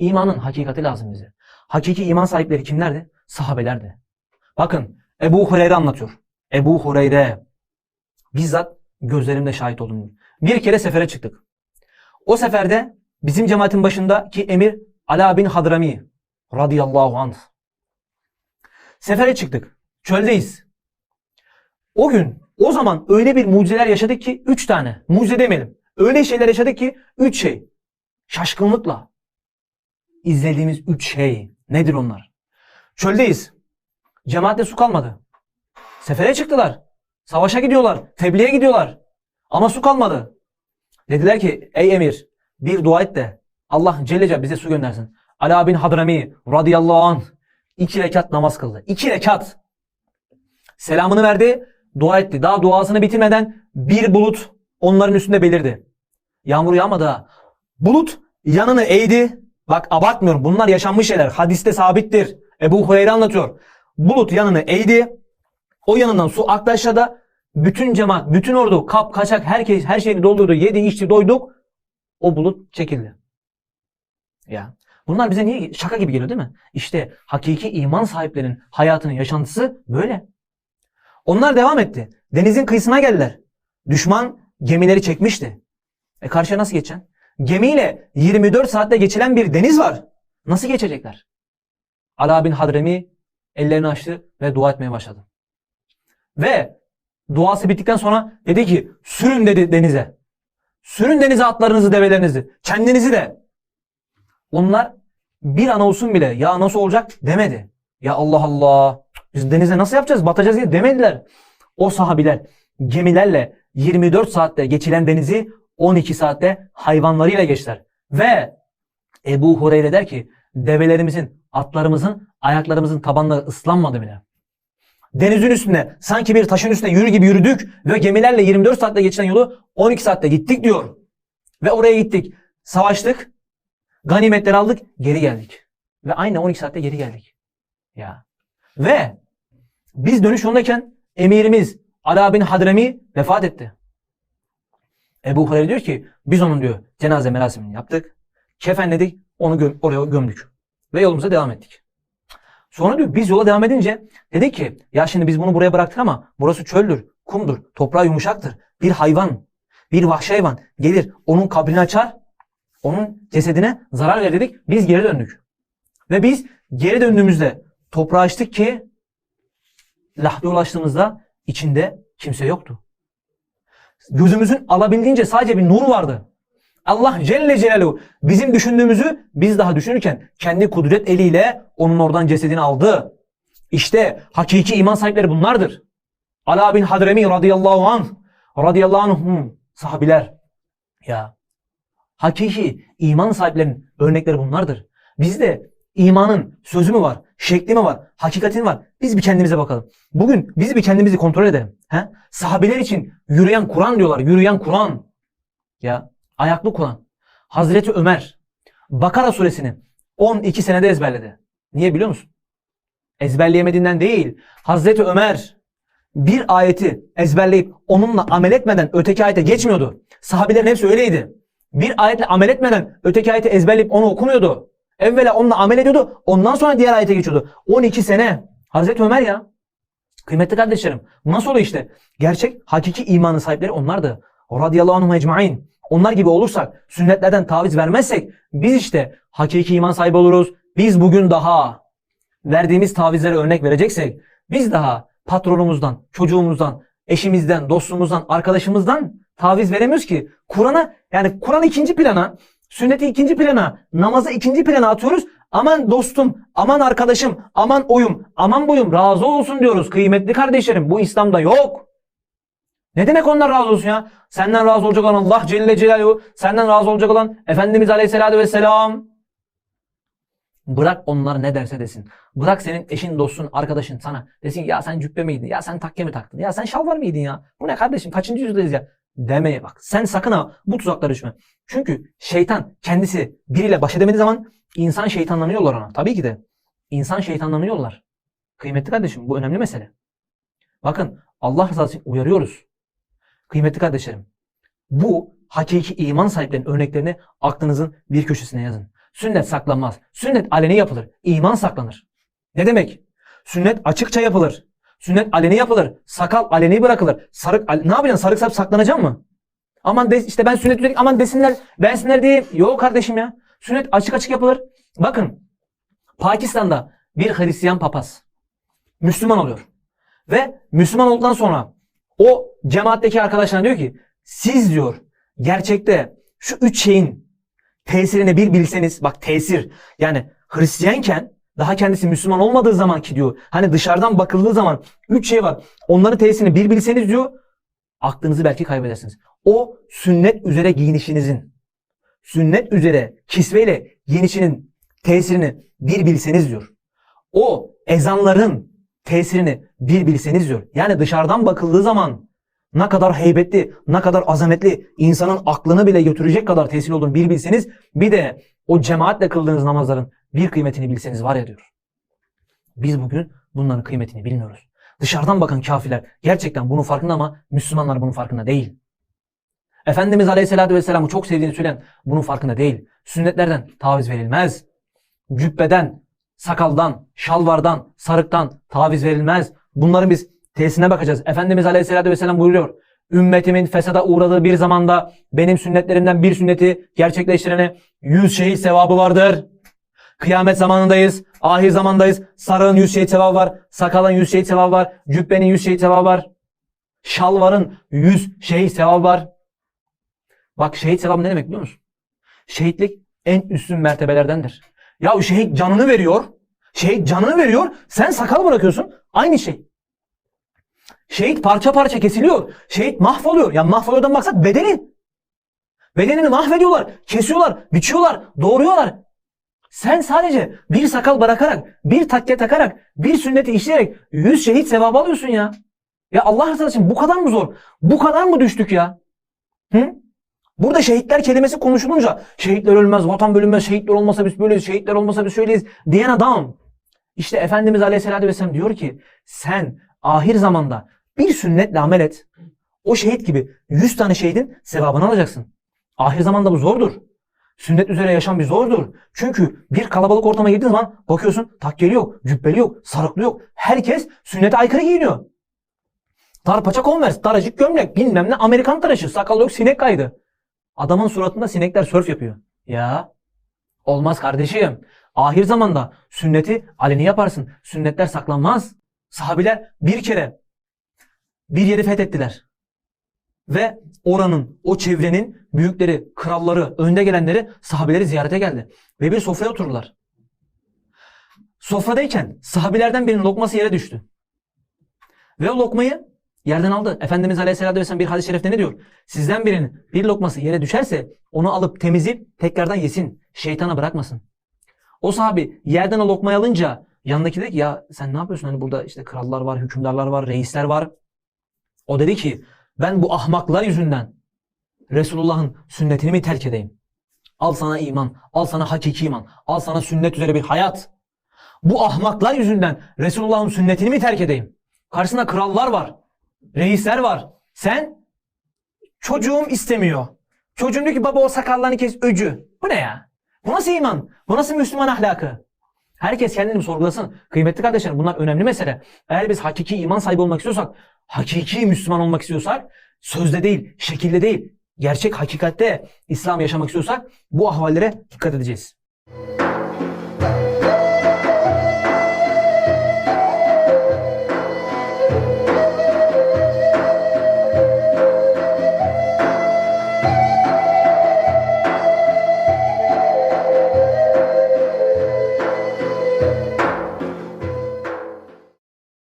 İmanın hakikati lazım bize. Hakiki iman sahipleri kimlerdi? Sahabelerdi. Bakın Ebu Hureyre anlatıyor. Ebu Hureyre bizzat gözlerimle şahit oldum. Bir kere sefere çıktık. O seferde bizim cemaatin başındaki emir Ala bin Hadrami radıyallahu anh. Sefere çıktık. Çöldeyiz. O gün o zaman öyle bir mucizeler yaşadık ki üç tane. Mucize demeyelim. Öyle şeyler yaşadık ki üç şey. Şaşkınlıkla izlediğimiz üç şey. Nedir onlar? Çöldeyiz. Cemaatte su kalmadı. Sefere çıktılar. Savaşa gidiyorlar. Tebliğe gidiyorlar. Ama su kalmadı. Dediler ki ey emir bir dua et de Allah Celle bize su göndersin. Ala bin Hadrami radıyallahu anh iki rekat namaz kıldı. İki rekat. Selamını verdi, dua etti. Daha duasını bitirmeden bir bulut onların üstünde belirdi. Yağmur yağmadı. Bulut yanını eğdi. Bak abartmıyorum. Bunlar yaşanmış şeyler. Hadiste sabittir. Ebu Hureyre anlatıyor. Bulut yanını eğdi. O yanından su aktı aşağıda. Bütün cemaat, bütün ordu, kap, kaçak, herkes her şeyini doldurdu. Yedi, içti, doyduk. O bulut çekildi. Ya. Bunlar bize niye şaka gibi geliyor değil mi? İşte hakiki iman sahiplerinin hayatının yaşantısı böyle. Onlar devam etti. Denizin kıyısına geldiler. Düşman gemileri çekmişti. E karşıya nasıl geçeceksin? Gemiyle 24 saatte geçilen bir deniz var. Nasıl geçecekler? Ala bin Hadremi ellerini açtı ve dua etmeye başladı. Ve duası bittikten sonra dedi ki sürün dedi denize. Sürün denize atlarınızı, develerinizi. Kendinizi de. Onlar bir an olsun bile ya nasıl olacak demedi. Ya Allah Allah biz denize nasıl yapacağız batacağız diye demediler. O sahabiler gemilerle 24 saatte geçilen denizi 12 saatte hayvanlarıyla geçtiler. Ve Ebu Hureyre der ki develerimizin, atlarımızın, ayaklarımızın tabanları ıslanmadı bile. Denizin üstünde sanki bir taşın üstünde yürü gibi yürüdük ve gemilerle 24 saatte geçilen yolu 12 saatte gittik diyor. Ve oraya gittik. Savaştık. Ganimetleri aldık. Geri geldik. Ve aynı 12 saatte geri geldik. Ya. Ve biz dönüş yolundayken emirimiz Ala bin Hadrami vefat etti. Ebu Hureyre diyor ki biz onun diyor cenaze merasimini yaptık. Kefenledik onu gö- oraya gömdük. Ve yolumuza devam ettik. Sonra diyor biz yola devam edince dedik ki ya şimdi biz bunu buraya bıraktık ama burası çöldür, kumdur, toprağı yumuşaktır. Bir hayvan, bir vahşi hayvan gelir onun kabrini açar, onun cesedine zarar verir dedik. Biz geri döndük. Ve biz geri döndüğümüzde toprağı açtık ki lahde ulaştığımızda içinde kimse yoktu. Gözümüzün alabildiğince sadece bir nur vardı. Allah Celle Celaluhu bizim düşündüğümüzü biz daha düşünürken kendi kudret eliyle onun oradan cesedini aldı. İşte hakiki iman sahipleri bunlardır. Ala bin Hadremi radıyallahu anh radıyallahu anhum sahabiler. Ya hakiki iman sahiplerinin örnekleri bunlardır. Bizde imanın sözü mü var, şekli mi var, hakikati mi var? Biz bir kendimize bakalım. Bugün biz bir kendimizi kontrol edelim. He? Sahabeler için yürüyen Kur'an diyorlar. Yürüyen Kur'an. Ya ayaklı Kur'an. Hazreti Ömer Bakara suresini 12 senede ezberledi. Niye biliyor musun? Ezberleyemediğinden değil. Hazreti Ömer bir ayeti ezberleyip onunla amel etmeden öteki ayete geçmiyordu. Sahabelerin hepsi öyleydi. Bir ayetle amel etmeden öteki ayeti ezberleyip onu okumuyordu. Evvela onunla amel ediyordu. Ondan sonra diğer ayete geçiyordu. 12 sene. Hazreti Ömer ya. Kıymetli kardeşlerim. Nasıl oluyor işte? Gerçek, hakiki imanın sahipleri onlardı. Radiyallahu anhum ecmain. Onlar gibi olursak, sünnetlerden taviz vermezsek biz işte hakiki iman sahibi oluruz. Biz bugün daha verdiğimiz tavizlere örnek vereceksek biz daha patronumuzdan, çocuğumuzdan, eşimizden, dostumuzdan, arkadaşımızdan taviz veremiyoruz ki. Kur'an'a yani Kur'an ikinci plana, sünneti ikinci plana, namazı ikinci plana atıyoruz. Aman dostum, aman arkadaşım, aman oyum, aman boyum razı olsun diyoruz kıymetli kardeşlerim. Bu İslam'da yok. Ne demek onlar razı olsun ya? Senden razı olacak olan Allah Celle Celaluhu, senden razı olacak olan Efendimiz Aleyhisselatü Vesselam. Bırak onlar ne derse desin. Bırak senin eşin, dostun, arkadaşın sana desin ya sen cübbe miydin? Ya sen takke mi taktın? Ya sen şalvar mıydın ya? Bu ne kardeşim? Kaçıncı yüzyıldayız ya? Demeye bak. Sen sakın ha bu tuzaklara düşme. Çünkü şeytan kendisi biriyle baş edemediği zaman insan şeytanlanıyorlar ona. Tabii ki de. İnsan şeytanlanıyorlar. Kıymetli kardeşim bu önemli mesele. Bakın Allah rızası için uyarıyoruz. Kıymetli kardeşlerim. Bu hakiki iman sahiplerinin örneklerini aklınızın bir köşesine yazın. Sünnet saklanmaz. Sünnet aleni yapılır. İman saklanır. Ne demek? Sünnet açıkça yapılır. Sünnet aleni yapılır. Sakal aleni bırakılır. Sarık ne yapacaksın? Sarık sarıp saklanacak mı? Aman de, işte ben sünnet üzerine aman desinler bensinler diye. Yok kardeşim ya. Sünnet açık açık yapılır. Bakın Pakistan'da bir Hristiyan papaz Müslüman oluyor. Ve Müslüman olduktan sonra o cemaatteki arkadaşlarına diyor ki siz diyor gerçekte şu üç şeyin tesirini bir bilseniz bak tesir yani Hristiyanken daha kendisi Müslüman olmadığı zaman ki diyor hani dışarıdan bakıldığı zaman üç şey var onların tesirini bir bilseniz diyor aklınızı belki kaybedersiniz. O sünnet üzere giyinişinizin sünnet üzere kisveyle giyinişinin tesirini bir bilseniz diyor. O ezanların tesirini bir bilseniz diyor. Yani dışarıdan bakıldığı zaman ne kadar heybetli, ne kadar azametli, insanın aklını bile götürecek kadar tesir olduğunu bir bilseniz, bir de o cemaatle kıldığınız namazların bir kıymetini bilseniz var ya diyor. Biz bugün bunların kıymetini bilmiyoruz. Dışarıdan bakan kafirler gerçekten bunun farkında ama Müslümanlar bunun farkında değil. Efendimiz Aleyhisselatü Vesselam'ı çok sevdiğini söyleyen bunun farkında değil. Sünnetlerden taviz verilmez. Cübbeden, sakaldan, şalvardan, sarıktan taviz verilmez. Bunların biz tesisine bakacağız. Efendimiz Aleyhisselatü Vesselam buyuruyor. Ümmetimin fesada uğradığı bir zamanda benim sünnetlerimden bir sünneti gerçekleştirene yüz şehit sevabı vardır. Kıyamet zamanındayız. Ahir zamandayız. Sarığın yüz şehit sevabı var. Sakalın yüz şehit sevabı var. Cübbenin yüz şehit sevabı var. Şalvarın yüz şehit sevabı var. Bak şehit sevabı ne demek biliyor musun? Şehitlik en üstün mertebelerdendir. Ya şehit canını veriyor. Şehit canını veriyor. Sen sakal bırakıyorsun. Aynı şey. Şehit parça parça kesiliyor. Şehit mahvoluyor. Ya mahvoluyordan maksat bedeni. Bedenini mahvediyorlar. Kesiyorlar. Biçiyorlar. Doğruyorlar. Sen sadece bir sakal bırakarak, bir takke takarak, bir sünneti işleyerek yüz şehit sevabı alıyorsun ya. Ya Allah rızası için bu kadar mı zor? Bu kadar mı düştük ya? Hı? Burada şehitler kelimesi konuşulunca şehitler ölmez, vatan bölünmez, şehitler olmasa biz böyleyiz, şehitler olmasa biz şöyleyiz diyen adam. İşte Efendimiz Aleyhisselatü Vesselam diyor ki sen ahir zamanda bir sünnetle amel et. O şehit gibi 100 tane şehidin sevabını alacaksın. Ahir zamanda bu zordur. Sünnet üzere yaşam bir zordur. Çünkü bir kalabalık ortama girdiğin zaman bakıyorsun takkeli yok, cübbeli yok, sarıklı yok. Herkes sünnete aykırı giyiniyor. Dar paça konvers, daracık gömlek, bilmem ne Amerikan tıraşı, sakal yok, sinek kaydı. Adamın suratında sinekler sörf yapıyor. Ya olmaz kardeşim. Ahir zamanda sünneti aleni yaparsın. Sünnetler saklanmaz. Sahabiler bir kere bir yeri fethettiler. Ve oranın, o çevrenin büyükleri, kralları, önde gelenleri sahabeleri ziyarete geldi. Ve bir sofraya oturdular. Sofradayken sahabilerden birinin lokması yere düştü. Ve o lokmayı yerden aldı. Efendimiz Aleyhisselatü Vesselam bir hadis-i şerifte ne diyor? Sizden birinin bir lokması yere düşerse onu alıp temizleyip tekrardan yesin. Şeytana bırakmasın. O sahabi yerden o lokmayı alınca yanındaki dedi ki ya sen ne yapıyorsun? Hani burada işte krallar var, hükümdarlar var, reisler var. O dedi ki ben bu ahmaklar yüzünden Resulullah'ın sünnetini mi terk edeyim? Al sana iman, al sana hakiki iman, al sana sünnet üzere bir hayat. Bu ahmaklar yüzünden Resulullah'ın sünnetini mi terk edeyim? Karşısında krallar var, reisler var. Sen çocuğum istemiyor. Çocuğum diyor ki baba o sakallarını kes öcü. Bu ne ya? Bu nasıl iman? Bu nasıl Müslüman ahlakı? Herkes kendini sorgulasın. Kıymetli kardeşlerim bunlar önemli mesele. Eğer biz hakiki iman sahibi olmak istiyorsak, hakiki Müslüman olmak istiyorsak sözde değil, şekilde değil, gerçek hakikatte İslam yaşamak istiyorsak bu ahvallere dikkat edeceğiz.